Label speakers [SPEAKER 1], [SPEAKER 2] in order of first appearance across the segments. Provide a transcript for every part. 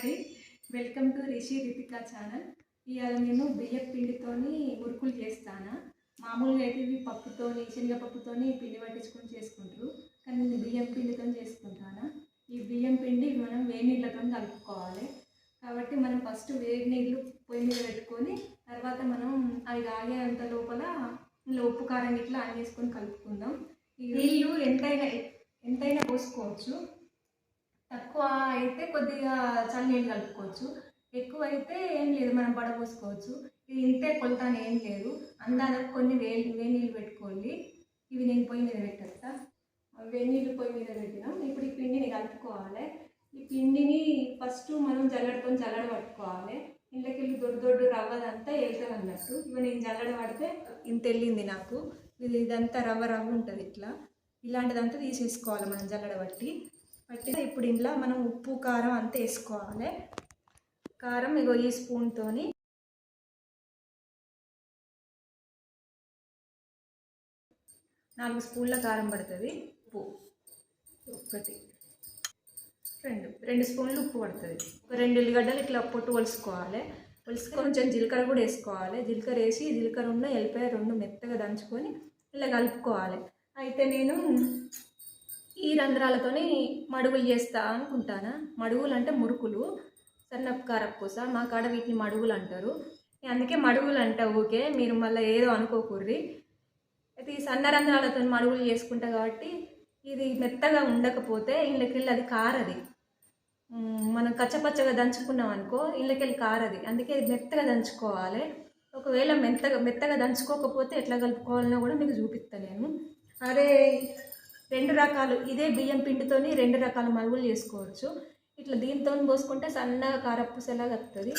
[SPEAKER 1] అండి. Welcome to Rishi Ritika channel ఇవాళ నేను బియ్యం పిండితోని ఉరుకులు చేస్తాను? మామూలుగా అయితే ఇవి పప్పుతోని శనగపప్పుతోని పిండి పట్టించుకొని చేసుకుంటారు. కానీ నేను బియ్యం పిండితో చేసుకుంటాను? ఈ బియ్యం పిండి మనం వేడి నీళ్ళతో కలుపుకోవాలి. కాబట్టి మనం ఫస్ట్ వేడి నీళ్ళు పొయ్యి మీద పెట్టుకొని తర్వాత మనం అవి ఆగేంత లోపల ఇందులో ఉప్పు కారం ఇట్లా ఆన్ వేసుకొని కలుపుకుందాం. ఈ నీళ్ళు ఎంతైనా ఎంతైనా పోసుకోవచ్చు. తక్కువ అయితే కొద్దిగా చల్లనీళ్ళు కలుపుకోవచ్చు. ఎక్కువ అయితే ఏం లేదు మనం పడపోసుకోవచ్చు ఇది ఇంతే కొలత ఏం లేదు. అందాక కొన్ని వే వేడి నీళ్ళు పెట్టుకోండి. ఇవి నేను పొయ్యి మీద పెట్టేస్తా. వేడి నీళ్ళు పొయ్యి మీద పెట్టినాం. ఇప్పుడు ఈ పిండిని కలుపుకోవాలి. ఈ పిండిని ఫస్ట్ మనం జల్లడతో జల్లడ పట్టుకోవాలి. ఇంట్లోకెళ్ళి దొడ్డు దొడ్డు రవ్వదంతా వెళ్తుంది అన్నట్టు. ఇవి నేను జల్లడ పడితే ఇంత వెళ్ళింది నాకు. ఇది ఇదంతా రవ్వ రవ్వ ఉంటుంది ఇట్లా. ఇలాంటిదంతా తీసేసుకోవాలి మనం జల్లడ పట్టి. పట్టి ఇప్పుడు ఇంట్లో మనం ఉప్పు కారం అంతా వేసుకోవాలి. కారం ఇగో ఈ స్పూన్తోని నాలుగు స్పూన్ల కారం పడుతుంది ఉప్పు. ఒకటి రెండు రెండు స్పూన్లు ఉప్పు పడుతుంది. ఒక రెండు ఉల్లిగడ్డలు ఇట్లా పొట్టు ఒలుసుకోవాలి. ఒలుసుకొని కొంచెం జీలకర్ర కూడా వేసుకోవాలి. జీలకర్ర వేసి జీలకర్ర ఉన్న ఎల్లిపాయ రెండు మెత్తగా దంచుకొని ఇలా కలుపుకోవాలి. అయితే నేను ఈ రంధ్రాలతోని మడుగులు చేస్తా అనుకుంటాను? మడుగులు అంటే మురుకులు సన్నపు కారపూస మా కాడ వీటిని మడుగులు అంటారు. అందుకే మడుగులు అంట ఊకే మీరు మళ్ళీ ఏదో అనుకోకూర్రి. అయితే ఈ సన్న రంధ్రాలతో మడుగులు చేసుకుంటా కాబట్టి ఇది మెత్తగా ఉండకపోతే ఇళ్ళకెళ్ళి అది కారది. మనం కచ్చపచ్చగా దంచుకున్నాం అనుకో ఇళ్ళకెళ్ళి కారది. అందుకే ఇది మెత్తగా దంచుకోవాలి. ఒకవేళ మెత్తగా మెత్తగా దంచుకోకపోతే ఎట్లా కలుపుకోవాలనో కూడా మీకు చూపిస్తాను నేను. అదే రెండు రకాలు. ఇదే బియ్యం పిండితోని రెండు రకాల మరుగులు చేసుకోవచ్చు. ఇట్లా దీంతో పోసుకుంటే సన్నగా కారపూసలాగా వస్తుంది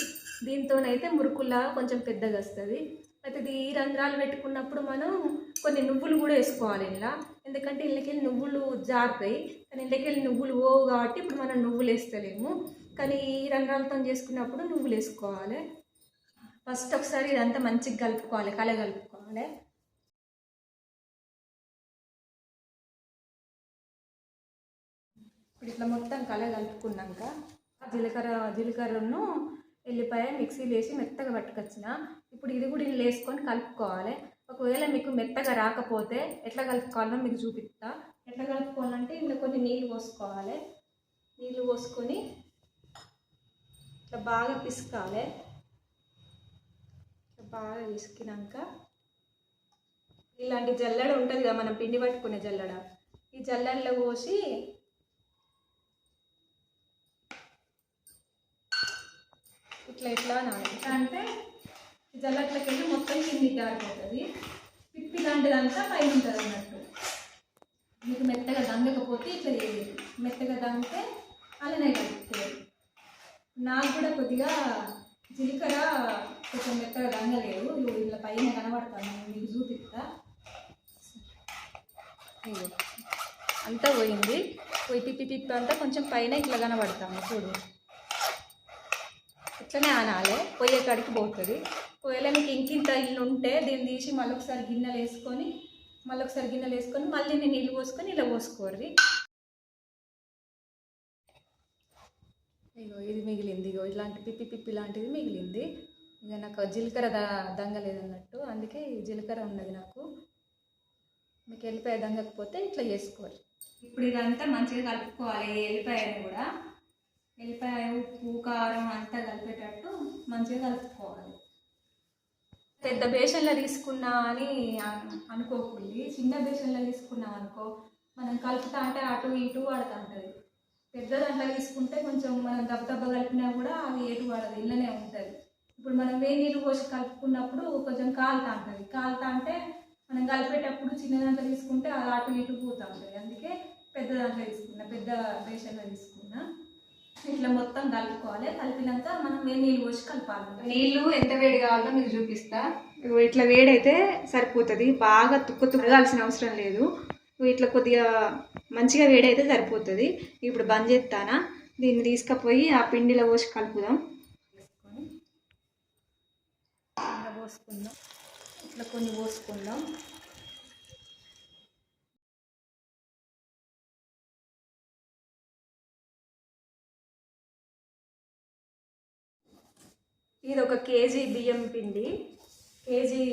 [SPEAKER 1] దీంతోనైతే మురుకులా కొంచెం పెద్దగా వస్తుంది. అయితే ఇది ఈ రంధ్రాలు పెట్టుకున్నప్పుడు మనం కొన్ని నువ్వులు కూడా వేసుకోవాలి ఇలా ఎందుకంటే ఇళ్ళకెళ్ళి నువ్వులు జారుతాయి. కానీ ఇళ్ళకెళ్ళి నువ్వులు పోవు కాబట్టి ఇప్పుడు మనం నువ్వులు వేస్తలేము. కానీ ఈ రంధ్రాలతో చేసుకున్నప్పుడు నువ్వులు వేసుకోవాలి. ఫస్ట్ ఒకసారి ఇదంతా మంచిగా కలుపుకోవాలి కల ఇప్పుడు ఇట్లా మొత్తం కల కలుపుకున్నాక జీలకర్ర జీలకర్రను ఎల్లిపాయ మిక్సీలో వేసి మెత్తగా పట్టుకొచ్చిన. ఇప్పుడు ఇది కూడా వేసుకొని కలుపుకోవాలి. ఒకవేళ మీకు మెత్తగా రాకపోతే ఎట్లా కలుపుకోవాలో మీకు చూపిస్తా. ఎట్లా కలుపుకోవాలంటే ఇందులో కొన్ని నీళ్ళు పోసుకోవాలి. నీళ్ళు పోసుకొని ఇట్లా బాగా పిసుకాలి. ఇట్లా బాగా పిసికినాక ఇలాంటి జల్లడ ఉంటుంది కదా మనం పిండి పట్టుకునే జల్లడ. ఈ జల్లడలో పోసి ఇట్లా ఇట్లా అనాలి ఇట్లా అంటే ఈ జల్లట్లకి వెళ్ళి మొత్తం కింది జారిపోతుంది. పిప్పి లాంటిదంతా పైన ఉంటుంది అన్నట్టు. మీకు మెత్తగా దంగకపోతే ఇట్లా చేయలేదు మెత్తగా దంగితే అలానే కలుపుతుంది నాకు కూడా కొద్దిగా జీలకర్ర కొంచెం మెత్తగా దంగలేదు. ఇగో ఇలా పైన కనబడతాను నేను మీకు చూపిస్తా. అంతా పోయింది. పోయి తిప్పి తిట్టు అంతా కొంచెం పైన ఇట్లా కనబడతాము చూడు. ఇట్లనే ఆనాలి పొయ్యే కాడికి పోతుంది. ఒకవేళ మీకు ఇంకింత ఇల్లు ఉంటే దీన్ని తీసి మళ్ళీ ఒకసారి గిన్నెలు వేసుకొని మళ్ళీ ఒకసారి గిన్నెలు వేసుకొని మళ్ళీ నేను నీళ్ళు పోసుకొని ఇలా పోసుకోర్రి. ఇగో ఇది మిగిలింది. ఇగో ఇలాంటి పిప్పి పిప్పి లాంటిది మిగిలింది. ఇక నాకు జీలకర్ర ద దంగలేదు అన్నట్టు అందుకే జీలకర్ర ఉన్నది నాకు. మీకు ఎల్లిపాయ దంగకపోతే ఇట్లా చేసుకోవాలి ఇప్పుడు ఇదంతా మంచిగా కలుపుకోవాలి. ఎల్లిపాయని కూడా. ఎల్లిపాయ ఉప్పు కారం అంతా కలిపేటట్టు మంచిగా కలుపుకోవాలి. పెద్ద బేషన్లో తీసుకున్నా అని అను- చిన్న బేషన్లో తీసుకున్నాం అనుకో మనం కలుపుతా అంటే అటు ఇటు పడుతూ ఉంటుంది పెద్ద దాంట్లో తీసుకుంటే కొంచెం మనం దెబ్బ దెబ్బ కలిపినా కూడా అవి ఎటు పడదు ఇళ్ళనే ఉంటుంది. ఇప్పుడు మనం వేడి నీళ్ళు పోసి కలుపుకున్నప్పుడు కొంచెం కాలుతా ఉంటుంది కాలుతా అంటే మనం కలిపేటప్పుడు చిన్న దాంట్లో తీసుకుంటే అది అటు ఇటు పోతూ ఉంటుంది అందుకే పెద్ద దాంట్లో తీసుకున్నా పెద్ద బేషన్లో తీసుకున్నా. ఇట్లా మొత్తం కలుపుకోవాలి. కలిపినాక మనం వేడి నీళ్ళు పోసి కలపాలి నీళ్ళు ఎంత వేడి కావాలో మీకు చూపిస్తా. ఇట్లా వేడైతే సరిపోతుంది. బాగా తుక్కు తుక్కగాల్సిన అవసరం లేదు. ఇట్లా కొద్దిగా మంచిగా వేడైతే సరిపోతుంది. ఇప్పుడు బంద్ చేస్తానా. దీన్ని తీసుకుపోయి ఆ పిండిలో పోసి కలుపుదాం. పోసుకుందాం. ఇట్లా కొన్ని పోసుకుందాం. ఇది ఒక కేజీ బియ్యం పిండి. కేజీ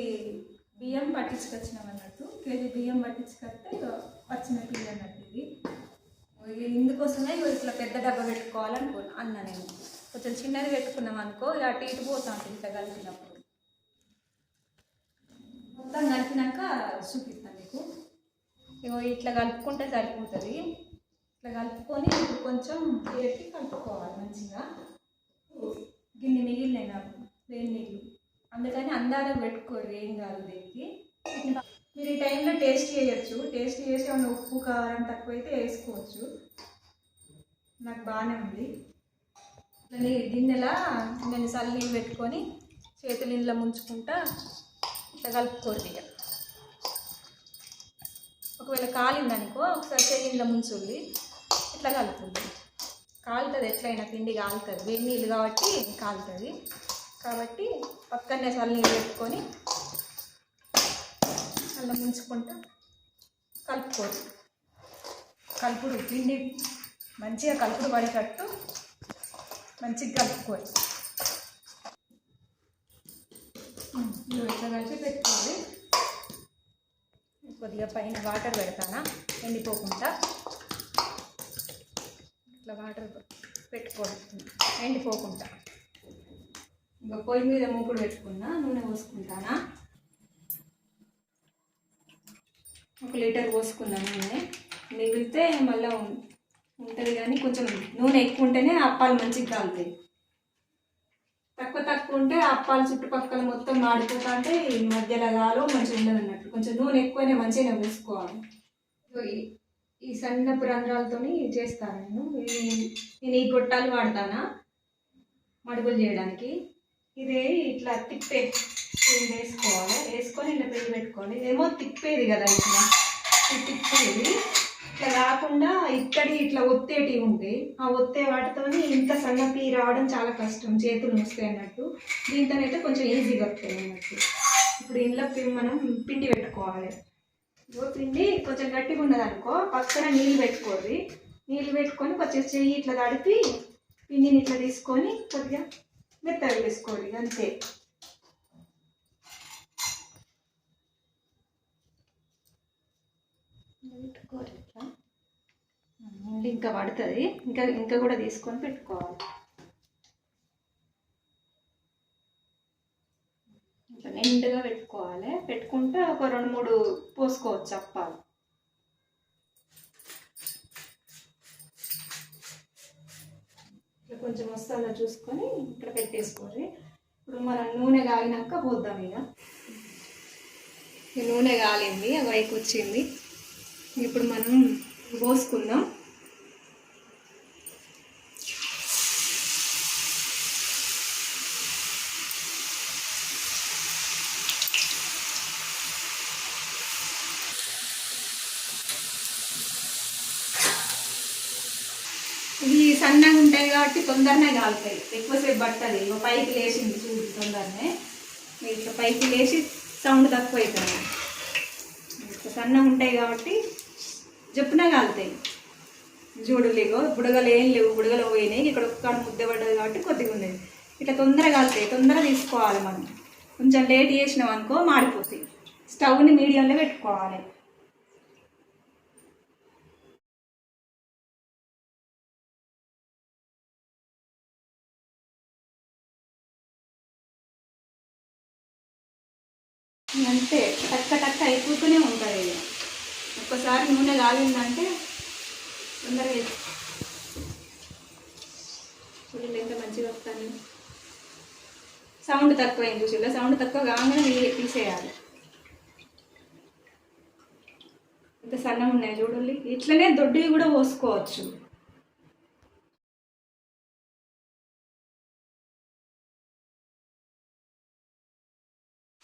[SPEAKER 1] బియ్యం పట్టించుకొచ్చినాం అన్నట్టు కేజీ బియ్యం పట్టించుకొస్తే పచ్చిన వచ్చిన పిండి అన్నట్టు ఇది. ఇది ఇందుకోసమే ఇట్లా పెద్ద డబ్బా పెట్టుకోవాలనుకో అన్న నేను. కొంచెం చిన్నది పెట్టుకున్నాం అనుకో ఇక అటు ఇటు పోతా ఉంటుంది ఇట్లా కలిపినప్పుడు. మొత్తం కలిపినాక చూపిస్తాను మీకు. ఇగో ఇట్లా కలుపుకుంటే సరిపోతుంది. ఇట్లా కలుపుకొని కొంచెం పెట్టి కలుపుకోవాలి మంచిగా. గిన్నె మిగిలినాయి నాకు వేడి నీళ్ళు. అందుకని అందారం పెట్టుకోరు ఏం కాదు దీనికి. మీరు ఈ టైంలో టేస్ట్ చేయొచ్చు. టేస్ట్ చేసి ఏమన్నా ఉప్పు కారం తక్కువైతే వేసుకోవచ్చు. నాకు బాగానే ఉంది. నేను గిన్నెలా నేను చల్లి పెట్టుకొని చేతులు ఇంట్లో ముంచుకుంటా ఇట్లా కలుపుకోరు ఇక. ఒకవేళ కాలిందనుకో ఒకసారి చేతి ఇంట్లో ముంచుంది ఇట్లా కలుపుంది కాలుతుంది ఎట్లయినా పిండి కాలుతుంది. వేడి నీళ్ళు కాబట్టి కాలుతుంది. కాబట్టి పక్కనే చల్లనీళ్ళు పెట్టుకొని అలా ముంచుకుంటా కలుపుకోవచ్చు కలుపుడు పిండి మంచిగా కలుపుడు పడేటట్టు మంచిగా కలుపుకోవచ్చు ఉమ్, ఎట్లా కలిపి పెట్టుకోవాలి. కొద్దిగా పైన వాటర్ పెడతానా? ఎండిపోకుండా. ఇట్లా వాటర్ పెట్టుకోవాలి ఎండిపోకుండా. ఇంకా పొయ్యి మీద మూకుడు పెట్టుకున్నా నూనె పోసుకుంటానా? ఒక లీటర్ పోసుకున్నా నూనె. మిగిలితే మళ్ళీ ఉంటుంది కానీ కొంచెం నూనె ఎక్కువ ఉంటేనే అప్పాలు మంచిగా కాలుతాయి. తక్కువ తక్కువ ఉంటే అప్పాలు చుట్టుపక్కల మొత్తం మాడిపోతా అంటే ఈ మధ్యలో కాలో మంచిగా ఉండదు అన్నట్టు కొంచెం నూనె ఎక్కువనే మంచిగానే పోసుకోవాలి. ఈ- సన్నపు రంధ్రాలతోని చేస్తాను నేను. నేను ఈ గొట్టాలు వాడతానా? మడుగులు చేయడానికి. ఇదే ఇట్లా తిప్పే వేసుకోవాలి. వేసుకొని ఇలా పెళ్ళి పెట్టుకోవాలి ఇదేమో తిప్పేది కదా ఇట్లా. ఇది తిప్పేది. ఇట్లా కాకుండా ఇక్కడి ఇట్లా ఒత్తేటివి ఉంటాయి ఆ ఒత్తే వాటితోని ఇంత సన్నపి రావడం చాలా కష్టం. చేతులు వస్తాయి అన్నట్టు. దీంతోనైతే కొంచెం ఈజీగా వస్తాయి అన్నట్టు. ఇప్పుడు ఇంట్లో మనం పిండి పెట్టుకోవాలి. పిండి కొంచెం గట్టిగా ఉన్నది అనుకో పక్కన నీళ్ళు పెట్టుకోర్రి. నీళ్ళు పెట్టుకొని కొంచెం చెయ్యి ఇట్లా తడిపి పిండిని ఇట్లా తీసుకొని కొద్దిగా మెత్తగా వేసుకోండి అంతే. పెట్టుకోవాలి ఇట్లా. ఇంకా పడుతుంది. ఇంకా ఇంకా కూడా తీసుకొని పెట్టుకోవాలి. ఇట్లా నిండుగా పెట్టుకోవాలి. పెట్టుకుంటే ఒక రెండు మూడు పోసుకోవచ్చు అప్పాలు. ఇట్లా కొంచెం మసాలా చూసుకొని ఇక్కడ పెట్టేసుకోవాలి ఇప్పుడు మన నూనె కాగినాక పోద్దాం ఇక. నూనె కాలింది ఆ వైపు వచ్చింది. ఇప్పుడు మనం పోసుకుందాం ఇవి సన్నగా ఉంటాయి కాబట్టి తొందరనే కాలుతాయి. ఎక్కువసేపు పట్టదు. ఇక పైకి లేచింది చూడు తొందరనే. ఇట్లా పైకి లేచి సౌండ్ తక్కువ అవుతుంది ఇట్లా సన్నగా ఉంటాయి కాబట్టి చెప్పునే కాలుతాయి. చూడు లేగో బుడగలు ఏం లేవు. బుడగలు పోయినాయి. ఇక్కడ ఒక్కడ ముద్ద పడ్డది కాబట్టి కొద్దిగా ఉంది. ఇట్లా తొందరగా కాలుతాయి. తొందరగా తీసుకోవాలి మనం. కొంచెం లేట్ చేసినాం అనుకో మాడిపోతాయి. స్టవ్ని మీడియంలో పెట్టుకోవాలి. అంతే టక్క టక్క అయిపోతూనే ఉంటుంది ఇక ఒక్కసారి నూనె కాగిందంటే తొందరగా చూడండి ఎంత మంచిగా వస్తాను. సౌండ్ తక్కువైంది చూసిల్లా సౌండ్ తక్కువ కాగానే తీసేయాలి. ఇంత సన్నగా ఉన్నాయి చూడండి ఇట్లనే దొడ్డివి కూడా పోసుకోవచ్చు.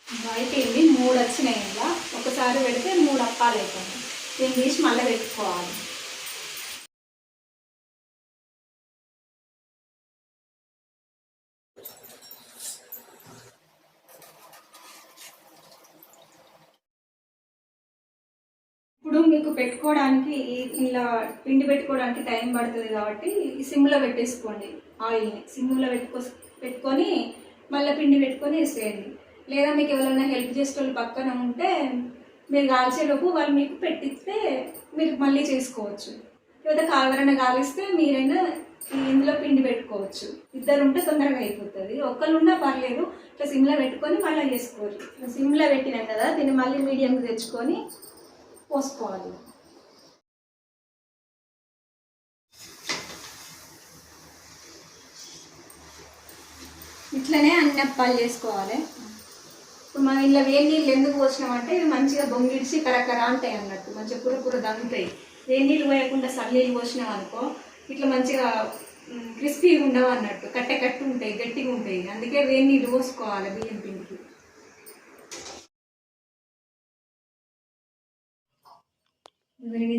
[SPEAKER 1] అయిపోయింది మూడు వచ్చినాయి ఇలా ఒకసారి పెడితే మూడు అప్పాలు అయిపోయింది దీన్ని తీసి మళ్ళీ పెట్టుకోవాలి. ఇప్పుడు మీకు పెట్టుకోవడానికి ఇలా పిండి పెట్టుకోవడానికి టైం పడుతుంది కాబట్టి సిమ్లో పెట్టేసుకోండి. ఆయిల్ని. సిమ్లో పెట్టుకో పెట్టుకొని
[SPEAKER 2] మళ్ళీ పిండి పెట్టుకొని వేసేయండి. లేదా మీకు ఎవరైనా హెల్ప్ చేసే వాళ్ళు పక్కన ఉంటే మీరు కాల్చేలోపు వాళ్ళు మీకు పెట్టిస్తే మీరు మళ్ళీ చేసుకోవచ్చు. లేదా కావరైనా కాలిస్తే మీరైనా ఇందులో పిండి పెట్టుకోవచ్చు. ఇద్దరు ఉంటే తొందరగా అయిపోతుంది. ఒక్కరు ఉన్నా పర్లేదు ఇట్లా సిమ్లో పెట్టుకొని మళ్ళీ చేసుకోవచ్చు. సిమ్లో పెట్టినాం కదా దీన్ని మళ్ళీ మీడియంకి తెచ్చుకొని పోసుకోవాలి. ఇట్లనే అన్ని అప్పాలు చేసుకోవాలి. ఇప్పుడు మనం ఇలా వేడి నీళ్ళు ఎందుకు పోసినామంటే ఇవి మంచిగా బొంగిడిచి కరకర అంటాయి అన్నట్టు మంచిగా పుర దగ్గుతాయి దంగుతాయి వేడి నీళ్ళు పోయకుండా సన్నీళ్ళు పోసినాం అనుకో ఇట్లా మంచిగా క్రిస్పీగా ఉండవు అన్నట్టు కట్టె కట్టు ఉంటాయి గట్టిగా ఉంటాయి. అందుకే వేడి నీళ్ళు పోసుకోవాలి బియ్యం పిండికి.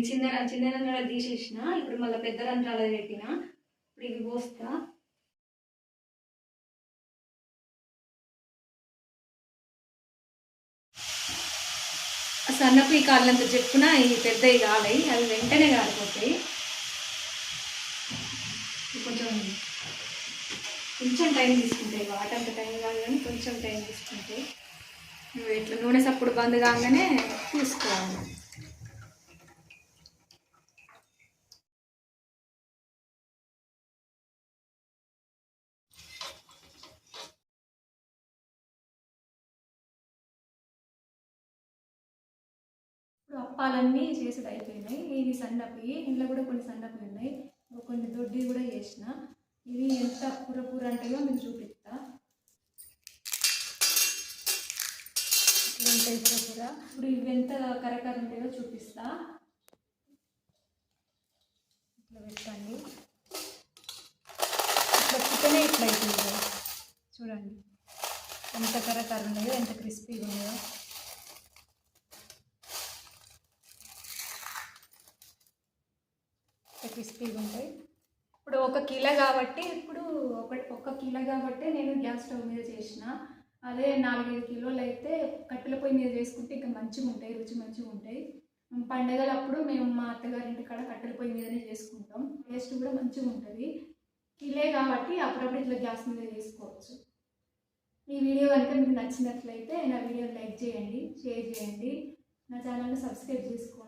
[SPEAKER 2] చిన్న చిన్న రంధ్రాలు తీసేసిన ఇప్పుడు మళ్ళీ పెద్ద రంధ్రాలు పెట్టిన ఇప్పుడు ఇవి పోస్తా. సన్నపు ఈ కాళ్ళంత చెప్పున ఈ పెద్దవి కాలయి అవి వెంటనే కాలిపోతాయి కొంచెం కొంచెం టైం తీసుకుంటాయి. వాటంత టైం కాదు కానీ కొంచెం టైం తీసుకుంటాయి. నువ్వు ఇట్లా నూనె సప్పుడు బంద్ కాగానే తీసుకోవాలి. ఇప్పుడు అప్పాలన్నీ చేసేది అయిపోయినాయి. ఇవి సన్నపి ఇంట్లో కూడా కొన్ని సన్నపి ఉన్నాయి. కొన్ని దొడ్డి కూడా చేసిన. ఇవి ఎంత కూర పూర అంటాయో మీకు చూపిస్తా. ఇట్లా ఉంటాయి పూర పూర ఇప్పుడు ఇవి ఎంత కరకర ఉంటాయో చూపిస్తా. ఇట్లా పెట్టండి. ఇట్లా చికెనే ఇట్లా అవుతుంది చూడండి. ఎంత కరకర ఉన్నాయో ఎంత క్రిస్పీగా ఉన్నాయో. క్రిస్పీగా ఉంటాయి. ఇప్పుడు ఒక కిలో కాబట్టి ఇప్పుడు ఒక ఒక కిలో కాబట్టి నేను గ్యాస్ స్టవ్ మీద చేసిన. అదే నాలుగైదు కిలోలు అయితే కట్టెల పొయ్యి మీద చేసుకుంటే ఇంకా మంచిగా ఉంటాయి రుచి మంచిగా ఉంటాయి. పండగలప్పుడు మేము మా అత్తగారింటి కాడ కట్టెల పొయ్యి మీదనే చేసుకుంటాం. టేస్ట్ కూడా మంచిగా ఉంటుంది. కిలే కాబట్టి అప్పుడప్పుడు ఇట్లా గ్యాస్ మీద చేసుకోవచ్చు. ఈ వీడియో కనుక మీకు నచ్చినట్లయితే నా వీడియో లైక్ చేయండి షేర్ చేయండి. నా ఛానల్ని సబ్స్క్రైబ్ చేసుకోండి.